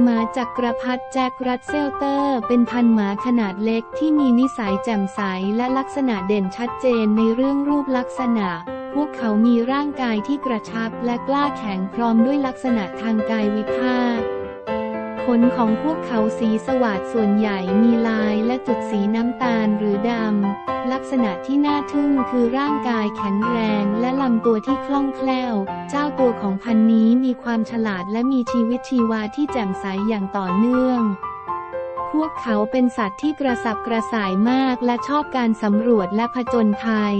หมาจักรพรรดิแจ็ครัสเซลเตอร์ เป็นพันหมาขนาดเล็กที่มีนิสัยแจ่มใสและลักษณะเด่นชัดเจนในเรื่องรูปลักษณะ พวกเขามีร่างกายที่กระชับและกล้าแข็งพร้อมด้วยลักษณะทางกายวิภาคขนของพวกเขาสีสว่าดส่วนใหญ่มีลายและจุดสีน้ำตาลหรือดำ ลักษณะที่น่าทึ่งคือร่างกายแข็งแรงและล ตัวที่คล่องแคล่ว เจ้าตัวของพันนี้มีความฉลาดและมีชีวิตชีวาที่แจ่มใสอย่างต่อเนื่อง พวกเขาเป็นสัตว์ที่กระสับกระส่ายมากและชอบการสำรวจและผจญภัย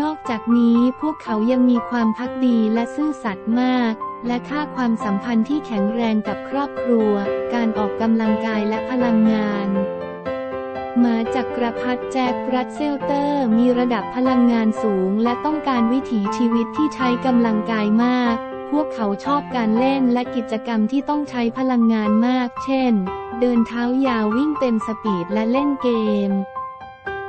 นอกจากนี้พวกเขายังมีความพักดีและซื่อสัตย์มาก และค่าความสัมพันธ์ที่แข็งแรงกับครอบครัว การออกกำลังกายและพลังงาน จักรพรรดิแจ็ครัสเซลเตอร์ มีระดับพลังงานสูง และต้องการวิถีชีวิตที่ใช้กำลังกายมาก พวกเขาชอบการเล่นและกิจกรรมที่ต้องใช้พลังงานมาก เช่น เดินเท้ายาววิ่งเต็มสปีดและเล่นเกม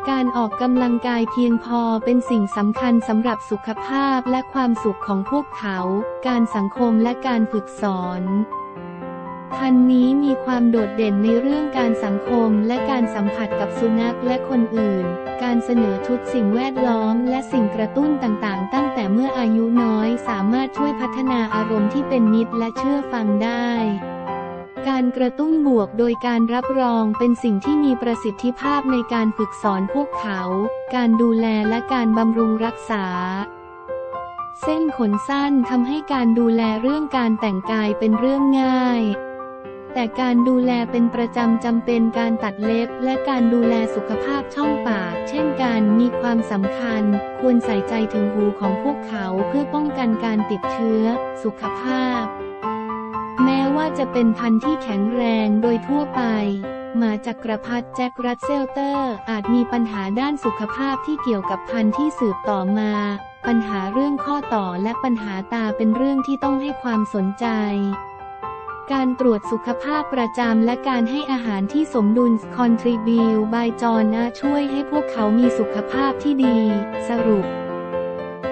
การออกกำลังกายเพียงพอเป็นสิ่งสำคัญสำหรับสุขภาพและความสุขของพวกเขา การสังคมและการฝึกสอน พันธุ์นี้มีความโดดเด่นในเรื่องการสังคมและการสัมผัสกับสุนัขและคนอื่น การเสนอชุดสิ่งแวดล้อมและสิ่งกระตุ้นต่างๆ ตั้งแต่เมื่ออายุน้อยสามารถช่วยพัฒนาอารมณ์ที่เป็นมิตรและเชื่อฟังได้การกระตุ้นบวกโดยการรับรองเป็นสิ่งที่มีประสิทธิภาพในการฝึกสอนพวกเขา การดูแลและการบำรุงรักษา เส้นขนสั้นทำให้การดูแลเรื่องการแต่งกายเป็นเรื่องง่าย แต่การดูแลเป็นประจำจำเป็นการตัดเล็บ และการดูแลสุขภาพช่องปาก เช่นกันมีความสำคัญ ควรใส่ใจถึงหูของพวกเขาเพื่อป้องกันการติดเชื้อ สุขภาพ แม้ว่าจะเป็นพันธุ์ที่แข็งแรงโดยทั่วไปหมาจักรพรรดิแจ็ครัสเซลเตอร์ อาจมีปัญหาด้านสุขภาพที่เกี่ยวกับพันธุ์ที่สืบต่อมา ปัญหาเรื่องข้อต่อและปัญหาตาเป็นเรื่องที่ต้องให้ความสนใจ การตรวจสุขภาพประจำและการให้อาหารที่สมดุล Contribute by John นะช่วยให้พวกเขามีสุขภาพที่ดี สรุป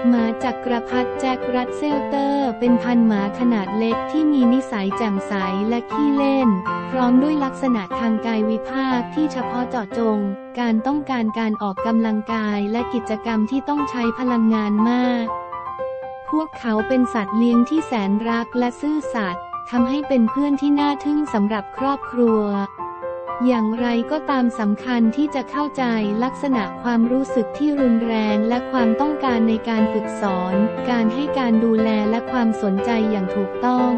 หมาจักรพรรดิแจ็ครัสเซลเตอร์ เป็นพันหมาขนาดเล็กที่มีนิสัยแจ่มใสและขี้เล่น พร้อมด้วยลักษณะทางกายวิภาคที่เฉพาะเจาะจง การต้องการการออกกำลังกายและกิจกรรมที่ต้องใช้พลังงานมาก พวกเขาเป็นสัตว์เลี้ยงที่แสนรักและซื่อสัตย์ ทำให้เป็นเพื่อนที่น่าทึ่งสำหรับครอบครัว อย่างไรก็ตามสำคัญที่จะเข้าใจลักษณะความรู้สึกที่รุนแรงและความต้องการในการฝึกสอน การให้การดูแลและความสนใจอย่างถูกต้อง